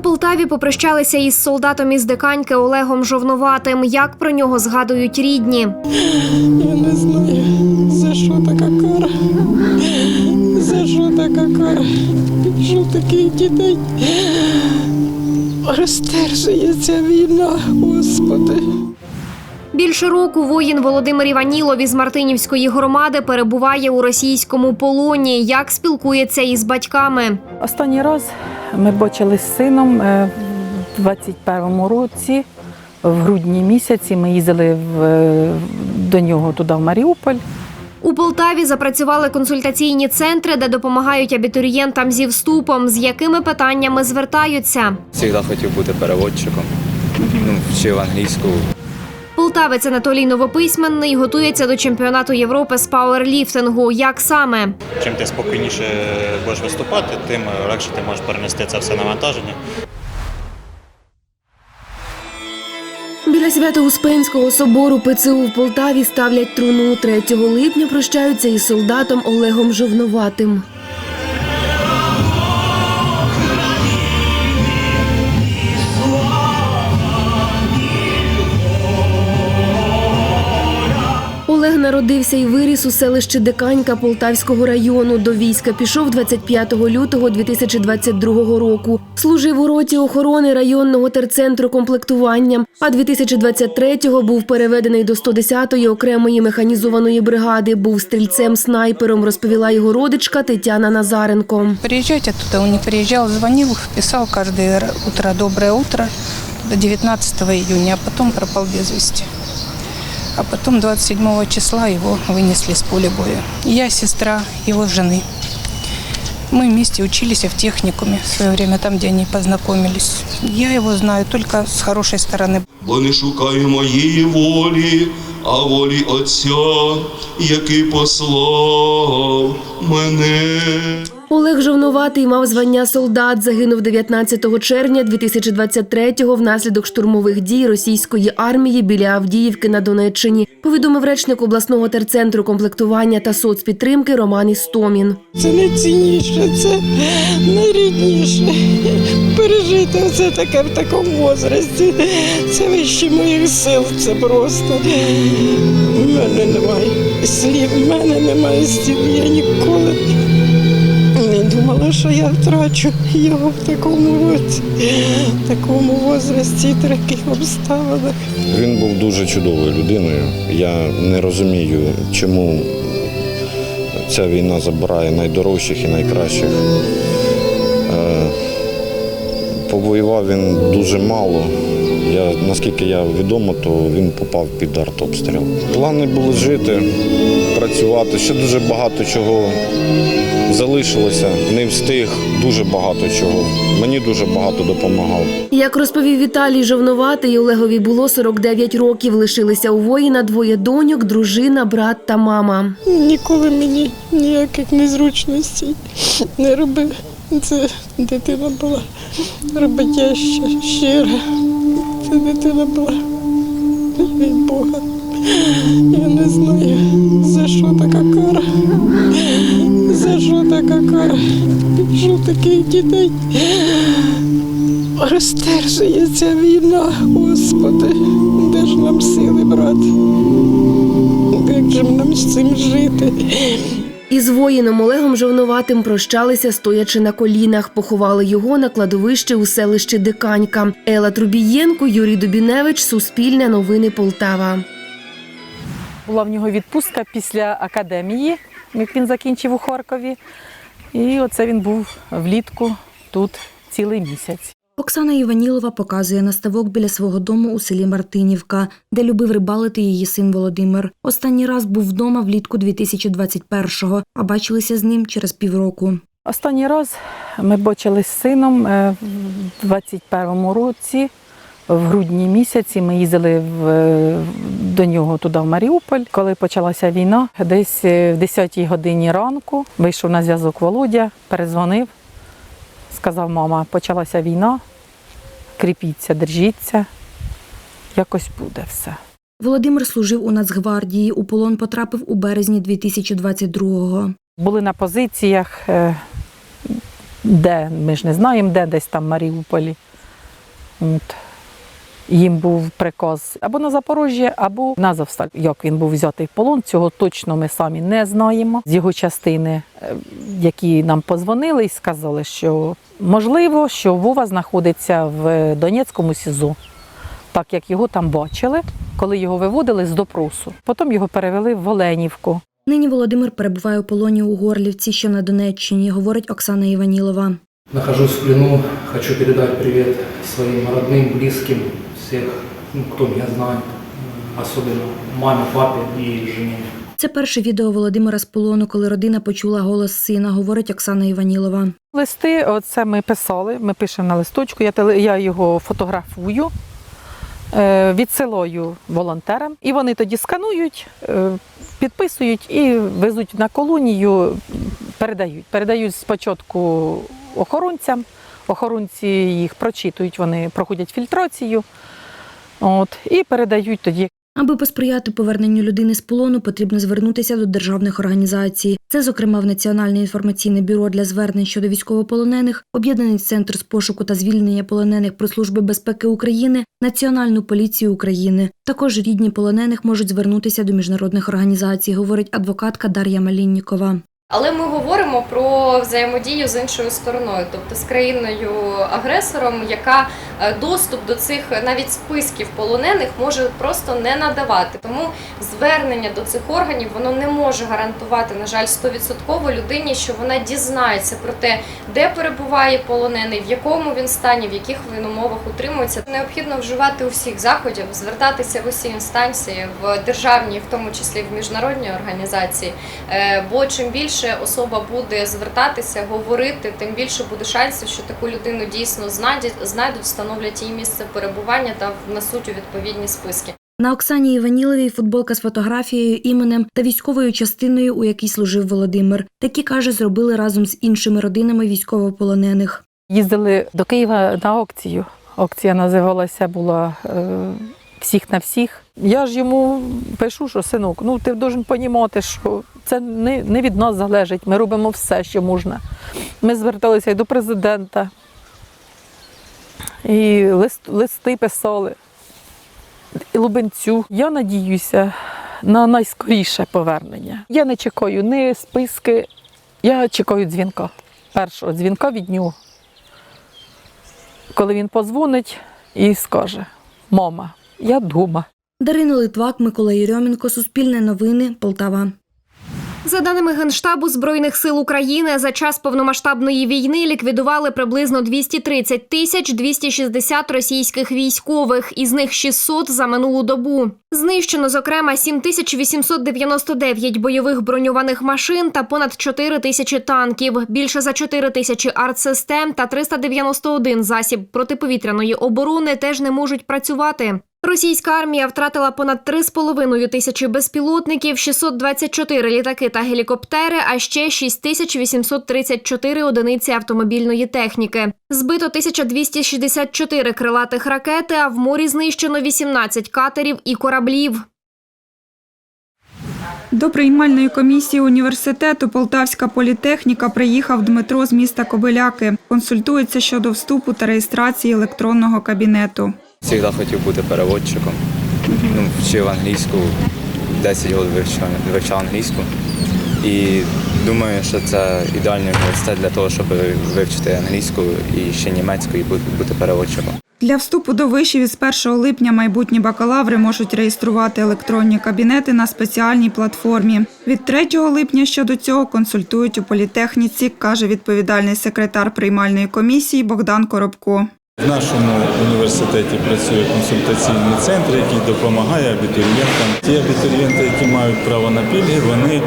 У Полтаві попрощалися із солдатом із Диканьки Олегом Жовноватим. Як про нього згадують рідні? Я не знаю, за що така кара. За що така кара? Що таких дітей розтерзує ця війна, Господи. Більше року воїн Володимир Іванілов із Мартинівської громади перебуває у російському полоні. Як спілкується із батьками? Останній раз ми бачили з сином е, в 21-му році, в грудні місяці. Ми їздили в, е, до нього туди, в Маріуполь. У Полтаві запрацювали консультаційні центри, де допомагають абітурієнтам зі вступом. З якими питаннями звертаються? Завжди хотів бути переводчиком. Ну, вчив англійську. Полтавець Анатолій Новописьменний готується до чемпіонату Європи з пауерліфтингу. Як саме? Чим ти спокійніше будеш виступати, тим легше ти можеш перенести це все навантаження. Біля Свято-Успенського собору ПЦУ в Полтаві ставлять труну. 3 липня прощаються із солдатом Олегом Жовноватим. Народився і виріс у селищі Диканька Полтавського району. До війська пішов 25 лютого 2022 року. Служив у роті охорони районного терцентру комплектування. А 2023-го був переведений до 110-ї окремої механізованої бригади. Був стрільцем-снайпером, розповіла його родичка Тетяна Назаренко. Приезжать оттуда он не приезжал, звонил, писал каждое р- утро «Доброе утро» до 19 июня, а потом пропал без вести А потом 27 числа его вынесли с поля боя. Я сестра его жены. Мы вместе учились в техникуме в свое время, там, где они познакомились. Я его знаю только с хорошей стороны. бо не шукаю моєї волі, а волі Отця, який послав мене. Олег Жовноватий мав звання солдат. Загинув 19 червня 2023-го внаслідок штурмових дій російської армії біля Авдіївки на Донеччині. Повідомив речник обласного терцентру комплектування та соцпідтримки Роман Істомін. Це найцінніше, це найрідніше. Пережити це таке в такому возрасті. Це вище моїх сил, це просто. У мене немає слів, в мене немає слів. Я ніколи думала, що я втрачу його в такому році, в такому возрасті, в таких обставинах. Він був дуже чудовою людиною. Я не розумію, чому ця війна забирає найдорожчих і найкращих. Е, Повоював він дуже мало. Я, наскільки я відомо, то він попав під артобстріл. Плани були жити, працювати. Ще дуже багато чого залишилося. Не встиг дуже багато чого. Мені дуже багато допомагав. Як розповів Віталій Жовноватий, Олегові було 49 років. Лишилися у воїна двоє доньок, дружина, брат та мама. Ніколи мені ніяких незручностей не робив. Це дитина була роботяща, щира. Це дитина була від Бога. Я не знаю, за що така кара. За що така кара? Що таких дітей розтерзує ця війна, Господи, де ж нам сили брати? Як же нам з цим жити? Із воїном Олегом Жовноватим прощалися, стоячи на колінах. Поховали його на кладовищі у селищі Диканька. Ела Трубієнко, Юрій Дубіневич, Суспільне новини Полтава. Була в нього відпустка після академії, як він закінчив у Харкові. І оце він був влітку тут цілий місяць. Оксана Іванілова показує на ставок біля свого дому у селі Мартинівка, де любив рибалити її син Володимир. Останній раз був вдома влітку 2021-го, а бачилися з ним через півроку. Останній раз ми бачили з сином е, в 21-му році, в грудні місяці. Ми їздили в, е, до нього туди, в Маріуполь. Коли почалася війна, десь е, в 10-й годині ранку вийшов на зв'язок Володя, перезвонив, сказав, мама, почалася війна, кріпіться, держіться, якось буде все. Володимир служив у Нацгвардії. У полон потрапив у березні 2022-го. Були на позиціях, е, де ми ж не знаємо, де десь там в Маріуполі. От. Їм був приказ або на Запорожжя, або на Завсталь. Як він був взятий в полон, цього точно ми самі не знаємо. З його частини, е, які нам позвонили і сказали, що можливо, що Вова знаходиться в Донецькому СІЗО, так як його там бачили, коли його виводили з допросу. Потім його перевели в Оленівку. Нині Володимир перебуває у полоні у Горлівці, що на Донеччині, говорить Оксана Іванілова. Нахожусь в плену, хочу передать привет своим родным, близким, всех, ну, кто меня знает, особенно маме, папе и жене. Це перше відео Володимира з полону, коли родина почула голос сина, говорить Оксана Іванілова. Листи, оце ми писали, ми пишемо на листочку, я, теле- я його фотографую, е, відсилаю волонтерам, і вони тоді сканують, е, підписують і везуть на колонію, передають. Передають спочатку охоронцям, охоронці їх прочитують, вони проходять фільтрацію. От, і передають тоді Аби посприяти поверненню людини з полону, потрібно звернутися до державних організацій. Це, зокрема, в Національне інформаційне бюро для звернень щодо військовополонених, Об'єднаний центр з пошуку та звільнення полонених при Служби безпеки України, Національну поліцію України. Також рідні полонених можуть звернутися до міжнародних організацій, говорить адвокатка Дар'я Маліннікова. Але ми говоримо про взаємодію з іншою стороною, тобто з країною агресором, яка е, доступ до цих навіть списків полонених може просто не надавати. Тому звернення до цих органів воно не може гарантувати, на жаль, 100% людині, що вона дізнається про те, де перебуває полонений, в якому він стані, в яких він умовах утримується. Необхідно вживати усіх заходів, звертатися в усі інстанції, в державні, в тому числі в міжнародні організації. Е, Бо чим більше особа буде звертатися, говорити, тим більше буде шансів, що таку людину дійсно знайдуть, знайдуть, встановлять її місце перебування та внесуть у відповідні списки. На Оксані Іваніловій футболка з фотографією, іменем та військовою частиною, у якій служив Володимир. Такі каже, зробили разом з іншими родинами військовополонених. Їздили до Києва на аукцію. Аукція називалася була е, всіх на всіх. Я ж йому пишу, що синок, ну ти должен розуміти, що це не, не від нас залежить. Ми робимо все, що можна. Ми зверталися і до президента, і лист, листи писали, і Лубенцю. Я надіюся на найскоріше повернення. Я не чекаю ні списки, я чекаю дзвінка. Першого дзвінка від нього коли він позвонить і скаже: Мама, я вдома. Дарина Литвак, Микола Єрьомінко, Суспільне новини, Полтава. За даними Генштабу Збройних сил України, за час повномасштабної війни ліквідували приблизно 230 тисяч 260 російських військових, із них 600 за минулу добу. Знищено, зокрема, 7899 бойових броньованих машин та понад 4 тисячі танків, більше за 4 тисячі артсистем та 391 засіб протиповітряної оборони теж не можуть працювати. Російська армія втратила понад 3,5 тисячі безпілотників, 624 літаки та гелікоптери, а ще 6834 одиниці автомобільної техніки. Збито 1264 крилатих ракети, а в морі знищено 18 катерів і кораблів. До приймальної комісії університету Полтавська політехніка приїхав Дмитро з міста Кобиляки. Консультується щодо вступу та реєстрації електронного кабінету. Завжди хотів бути переводчиком. Ну, вчив англійську, 10 років вивчав, вивчав англійську. І думаю, що це ідеальний університет для того, щоб вивчити англійську і ще німецьку і бути переводчиком. Для вступу до вишів із 1 липня майбутні бакалаври можуть реєструвати електронні кабінети на спеціальній платформі. Від 3 липня щодо цього консультують у політехніці, каже відповідальний секретар приймальної комісії Богдан Коробко. В нашому університеті працює консультаційний центр, який допомагає абітурієнтам. Ті абітурієнти, які мають право на пільги, вони е,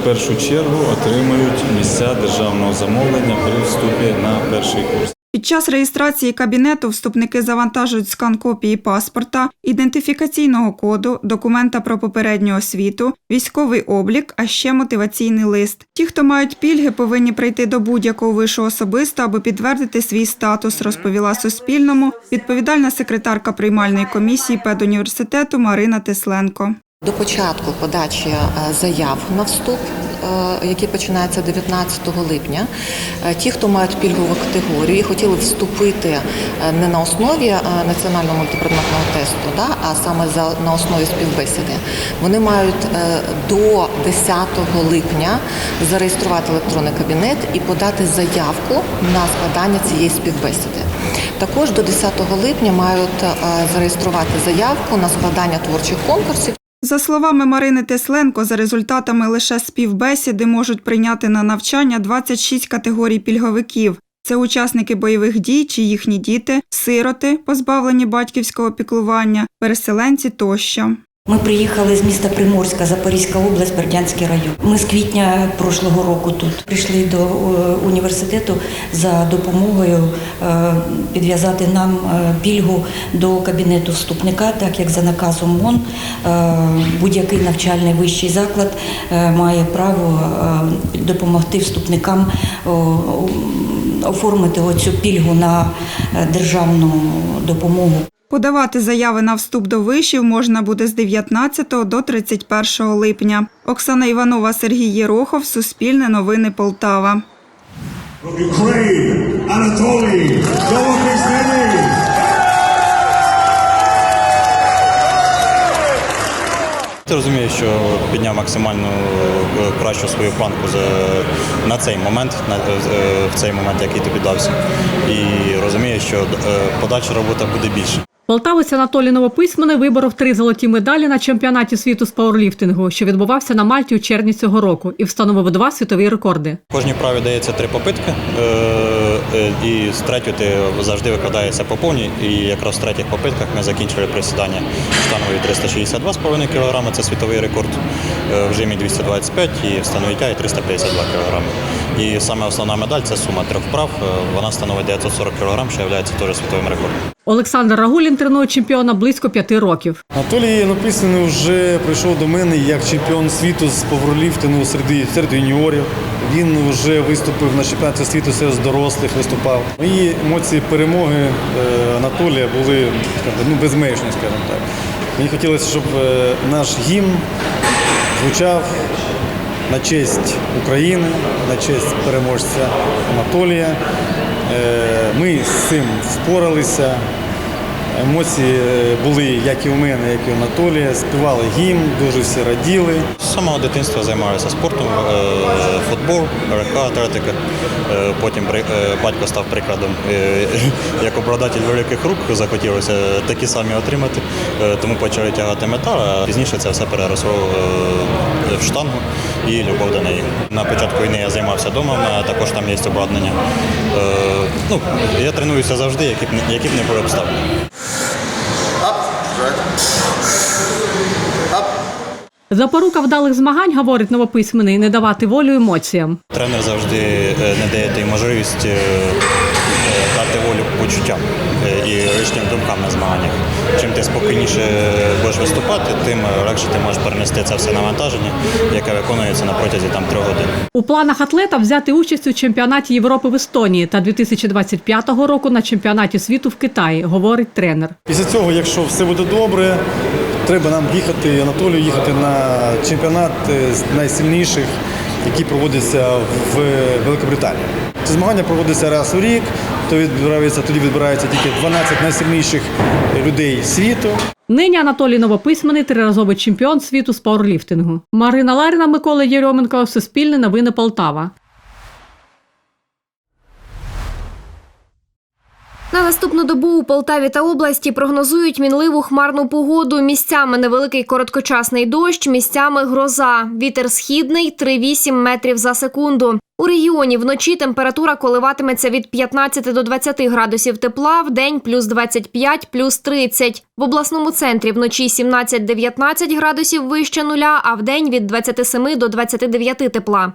в першу чергу отримують місця державного замовлення при вступі на перший курс. Під час реєстрації кабінету вступники завантажують скан копії паспорта, ідентифікаційного коду, документа про попередню освіту, військовий облік, а ще мотиваційний лист. Ті, хто мають пільги, повинні прийти до будь-якого вишу особисто, аби підтвердити свій статус, розповіла Суспільному відповідальна секретарка приймальної комісії педуніверситету Марина Тесленко. До початку подачі е, заяв на вступ який починається 19 липня. Е, Ті, хто мають пільгову категорію і хотіли вступити е, не на основі е, національного мультипредметного тесту, а саме на основі співбесіди, вони мають е, до 10 липня зареєструвати електронний кабінет і подати заявку на складання цієї співбесіди. Також до 10 липня мають е, зареєструвати заявку на складання творчих конкурсів. За словами Марини Тесленко, за результатами лише співбесіди можуть прийняти на навчання 26 категорій пільговиків. Це учасники бойових дій чи їхні діти, сироти, позбавлені батьківського піклування, переселенці тощо. Ми приїхали з міста Приморська, Запорізька область, Бердянський район. Ми з квітня прошлого року тут прийшли до е, університету за допомогою е, підв'язати нам е, пільгу до кабінету вступника, так як за наказом МОН будь-який навчальний вищий заклад має право допомогти вступникам оформити оцю пільгу на державну допомогу. Подавати заяви на вступ до вишів можна буде з 19 до 31 липня. Оксана Іванова, Сергій Єрохов, Суспільне новини Полтава. Anatoly, Ти розумієш, що підняв максимально е, кращу свою планку за- на цей момент, на, е, в цей момент, який тобі дався. І розумієш, що е, подальша робота буде більше. Полтавець Анатолій Новописьменний виборов три золоті медалі на чемпіонаті світу з пауерліфтингу, що відбувався на Мальті у червні цього року, і встановив два світові рекорди. Кожній праві дається три попитки, е, е, і з третьої ти завжди викладається по повній. І якраз в третіх попитках ми закінчили присідання штангові 362,5 кг, це світовий рекорд, е, в жимі 225 і в становиття і 352 кг. І саме основна медаль це сума трьох вправ, е, вона становить 940 кг, що є теж світовим рекордом. Олександр Рагулін тренує чемпіона близько п'яти років. Анатолій написаний вже прийшов до мене як чемпіон світу з поверліфтингу серед, серед юніорів. Він вже виступив на чемпіонаті світу серед дорослих, виступав. Мої емоції перемоги е, Анатолія були ну, безмежні, скажімо так. Мені хотілося, щоб е, наш гімн звучав на честь України, на честь переможця Анатолія. Е, Ми з цим впоралися. Емоції е, були як і у мене, як і у Анатолія. Співали гімн, дуже всі раділи. З самого дитинства займаюся спортом, е, футбол, РК, атлетика. Е, Потім е, батько став прикладом. Е, Як обладатель великих рук захотілося такі самі отримати, тому почали тягати метал, а пізніше це все переросло в штангу і любов до неї. На початку війни я займався вдома, а також там є обладнання. Ну, я тренуюся завжди, які б не були обставини. Запорука вдалих змагань, говорить новописьменний, не давати волю емоціям. Тренер завжди е, не дає можливість е, дати волю почуттям е, і лишнім думкам на змаганнях. Чим ти спокійніше будеш виступати, тим легше ти можеш перенести це все навантаження, яке виконується на протязі там трьох годин. У планах атлета взяти участь у чемпіонаті Європи в Естонії та 2025 року на чемпіонаті світу в Китаї, говорить тренер. Після цього, якщо все буде добре, треба нам їхати, Анатолію їхати на чемпіонат е, з найсильніших, який проводиться в Великобританії. Ці змагання проводяться раз у рік, то відбирається, тоді відбирається тільки 12 найсильніших людей світу. Нині Анатолій Новописьменний триразовий чемпіон світу з пауерліфтингу. Марина Ларіна, Микола Єрьоменко, Суспільне новини Полтава. На наступну добу у Полтаві та області прогнозують мінливу хмарну погоду. Місцями невеликий короткочасний дощ, місцями гроза. Вітер східний 3,8 метрів за секунду. У регіоні вночі температура коливатиметься від 15 до 20 градусів тепла, в день плюс 25, плюс 30. В обласному центрі вночі 17-19 градусів вище нуля, а в день від 27 до 29 тепла.